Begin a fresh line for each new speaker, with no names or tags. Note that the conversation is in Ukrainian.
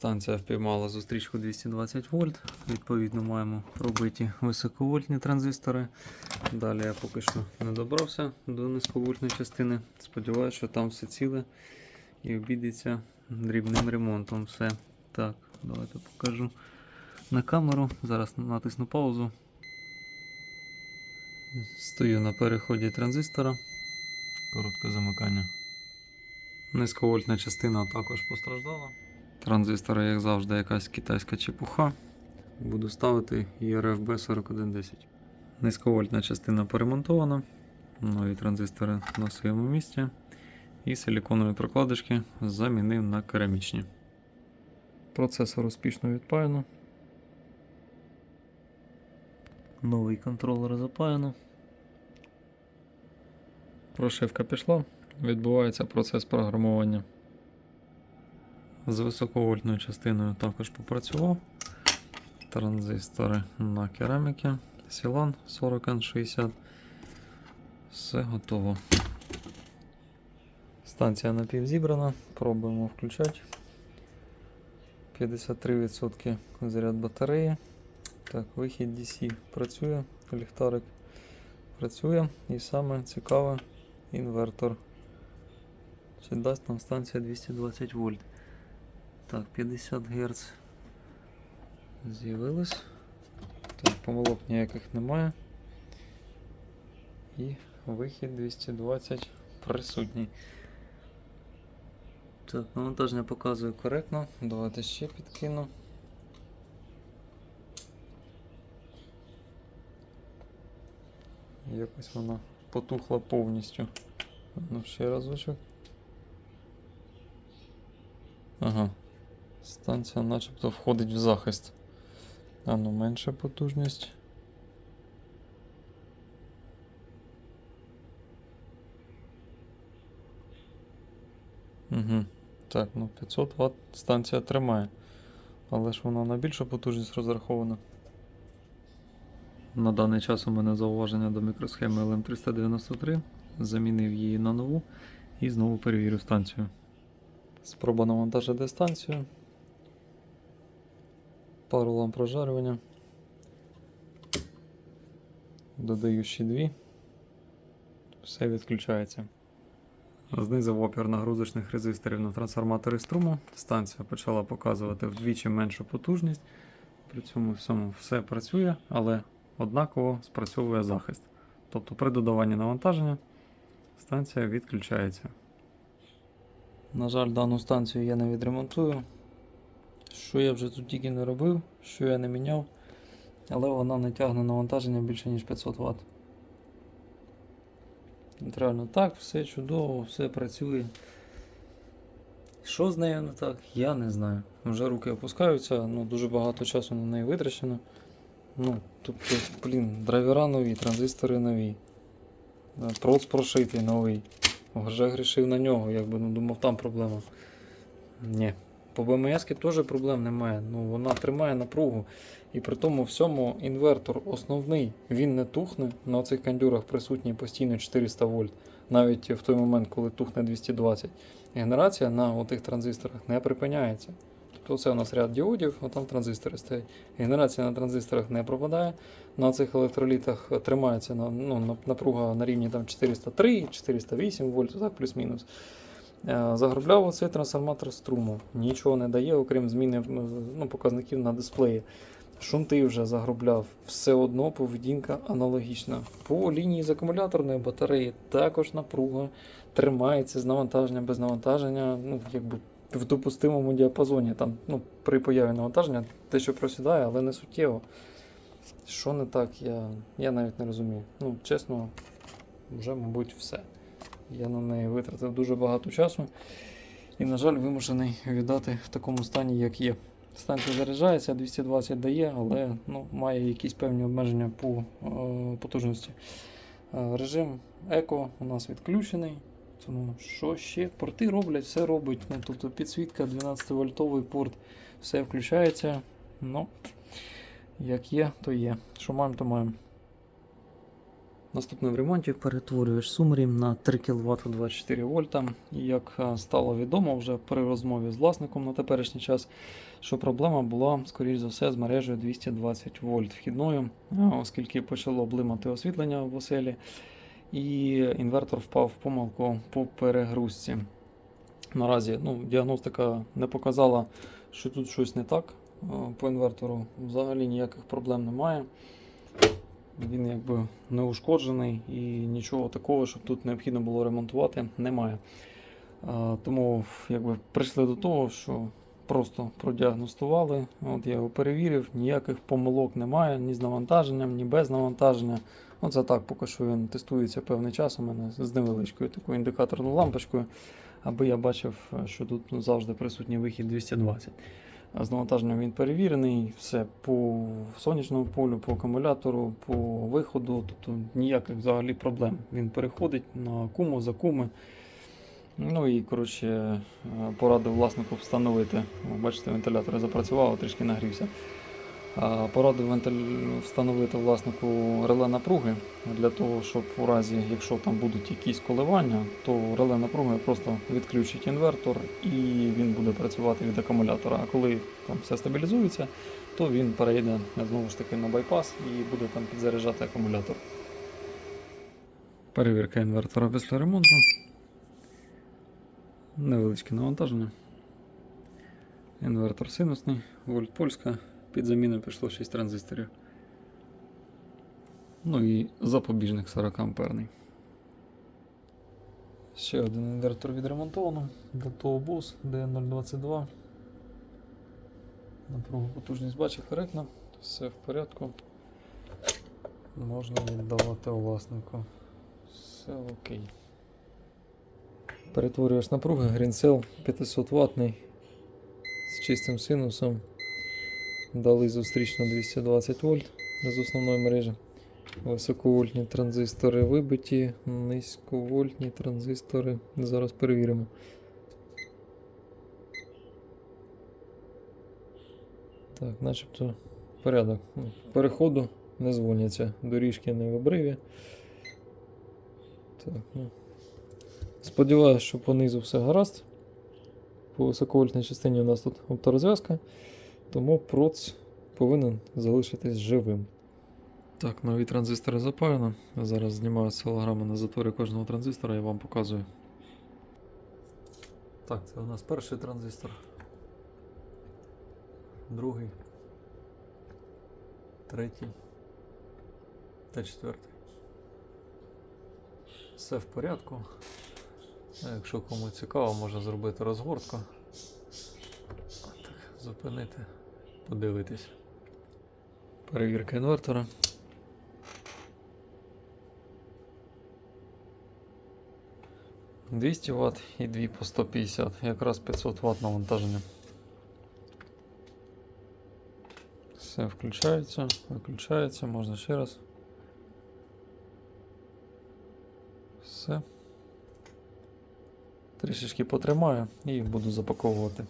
Станція впіймала зустрічку 220 вольт. Відповідно, маємо пробиті високовольтні транзистори. Далі я поки що не добрався до низьковольтної частини. Сподіваюся, що там все ціле і обійдеться дрібним ремонтом. Все. Так, давайте покажу на камеру. Зараз натисну паузу. Стою на переході транзистора. Коротке замикання. Низьковольтна частина також постраждала. Транзистори, як завжди, якась китайська чепуха. Буду ставити ERFB 4110. Низьковольтна частина поремонтована. Нові транзистори на своєму місці. І силіконові прокладочки замінив на керамічні. Процесор успішно відпаяно. Новий контролер запаяно. Прошивка пішла. Відбувається процес програмування. З високовольтною частиною також попрацював. Транзистори на кераміки. Сілан 40N60. Все готово. Станція напівзібрана. Пробуємо включати. 53% заряд батареї. Так, вихід DC працює, ліхтарик працює. І саме цікаве інвертор. Чи дасть нам станція 220 вольт. Так, 50 Гц з'явилось. Так, помилок ніяких немає. І вихід 220 присутній. Так, навантаження показує коректно. Давайте ще підкину. Якось вона потухла повністю. Ну, ще разочок. Ага. Станція начебто входить в захист. А ну менша потужність. Угу. Так, ну 500 Вт станція тримає. Але ж вона на більшу потужність розрахована. На даний час у мене зауваження до мікросхеми LM393. Замінив її на нову і знову перевірю станцію. Спроба навантажити станцію. Пару ламп прожарювання. Додаю ще дві. Все відключається. Знизив опір нагрузочних резисторів на трансформатори струму. Станція почала показувати вдвічі меншу потужність. При цьому всьому все працює, але однаково спрацьовує захист. Тобто при додаванні навантаження станція відключається. На жаль, дану станцію я не відремонтую. Що я вже тут тільки не робив, що я не міняв, але вона не тягне навантаження більше, ніж 500 Вт. От Реально так, все чудово, все працює. Що з нею не так, я не знаю. Вже руки опускаються, ну дуже багато часу на неї витрачено. Ну, тобто, блін, драйвера нові, транзистори нові. Проц прошитий новий. Вже грішив на нього, якби ну, думав, там проблема. Ні. По БМС теж проблем немає. Ну, вона тримає напругу. І при тому всьому інвертор основний, він не тухне. На цих кандюрах присутній постійно 400 вольт, навіть в той момент, коли тухне 220. Генерація на отих транзисторах не припиняється. Тобто це у нас ряд діодів, а там транзистори стоять. Генерація на транзисторах не пропадає. На цих електролітах тримається ну, напруга на рівні там 403, 408 вольт, так плюс-мінус. Е, Загрубляв оцей трансформатор струму. Нічого не дає, окрім зміни ну, показників на дисплеї. Шунти вже загрубляв. Все одно поведінка аналогічна. По лінії з акумуляторної батареї також напруга тримається з навантаження без навантаження, ну, якби в допустимому діапазоні. Там, ну, при появі навантаження те, що просідає, але не суттєво. Що не так, я, я навіть не розумію. Ну, чесно, вже, мабуть, все. Я на неї витратив дуже багато часу і, на жаль, вимушений віддати в такому стані, як є. Станція заряджається, 220 дає, але ну, має якісь певні обмеження по е, потужності. Е, режим еко у нас відключений. Тому що ще? Порти роблять, все робить. Ну, тобто підсвітка 12 вольтовий порт, все включається. Ну, як є, то є. Що маємо, то маємо. Наступне в ремонті перетворюєш сумрім на 3 кВт 24 вольта. І як е, стало відомо вже при розмові з власником на теперішній час, що проблема була, скоріш за все, з мережею 220 вольт вхідною, е, оскільки почало блимати освітлення в оселі, і інвертор впав в помилку по перегрузці. Наразі ну, діагностика не показала, що тут щось не так. Е, По інвертору взагалі ніяких проблем немає. Він якби не ушкоджений і нічого такого, щоб тут необхідно було ремонтувати, немає. Тому якби прийшли до того, що просто продіагностували. От я його перевірив, ніяких помилок немає, ні з навантаженням, ні без навантаження. Оце так, поки що він тестується певний час у мене з невеличкою такою індикаторною лампочкою, аби я бачив, що тут ну, завжди присутній вихід 220. З навантаженням він перевірений, все по сонячному полю, по акумулятору, по виходу, тобто ніяких взагалі проблем. Він переходить на куму за куми. Ну і коротше, е, порадив власнику встановити. Бачите, вентилятор запрацював, трішки нагрівся. Порадив встановити власнику реле напруги для того, щоб у разі, якщо там будуть якісь коливання, то реле напруги просто відключить інвертор і він буде працювати від акумулятора. А коли там все стабілізується, то він перейде знову ж таки на байпас і буде там підзаряджати акумулятор. Перевірка інвертора після ремонту. Невеличке навантаження. Інвертор синусний, вольт польська. Під заміну пішло 6 транзисторів. Ну і запобіжник 40 амперний. Ще один інвертор відремонтовано. Того бус D022. Напругу потужність бачить коректно. Все в порядку. Можна віддавати власнику. Все окей. Перетворюєш напруги, Greencell 500 ватний з чистим синусом. Дали зустрічно 220 вольт з основної мережі. Високовольтні транзистори вибиті, низьковольтні транзистори. Зараз перевіримо. Так, начебто порядок. Ну, Переходу не дзвоняться, доріжки не в обриві. Так, ну. Сподіваюсь, що по низу все гаразд. По високовольтній частині у нас тут опторозв'язка. Тому проц повинен залишитись живим. Так, нові транзистори запаяно. Зараз знімаю осцилограму на заторі кожного транзистора і вам показую. Так, це у нас перший транзистор. Другий. Третій. Та четвертий. Все в порядку. Якщо кому цікаво, можна зробити розгортку. Так, зупинити, подивитись. Перевірка інвертора. «200 Вт і 2 по 150, якраз 500 Вт навантаження. Все включається, виключається, можна ще раз. Все. Трішечки потримаю і буду запаковувати.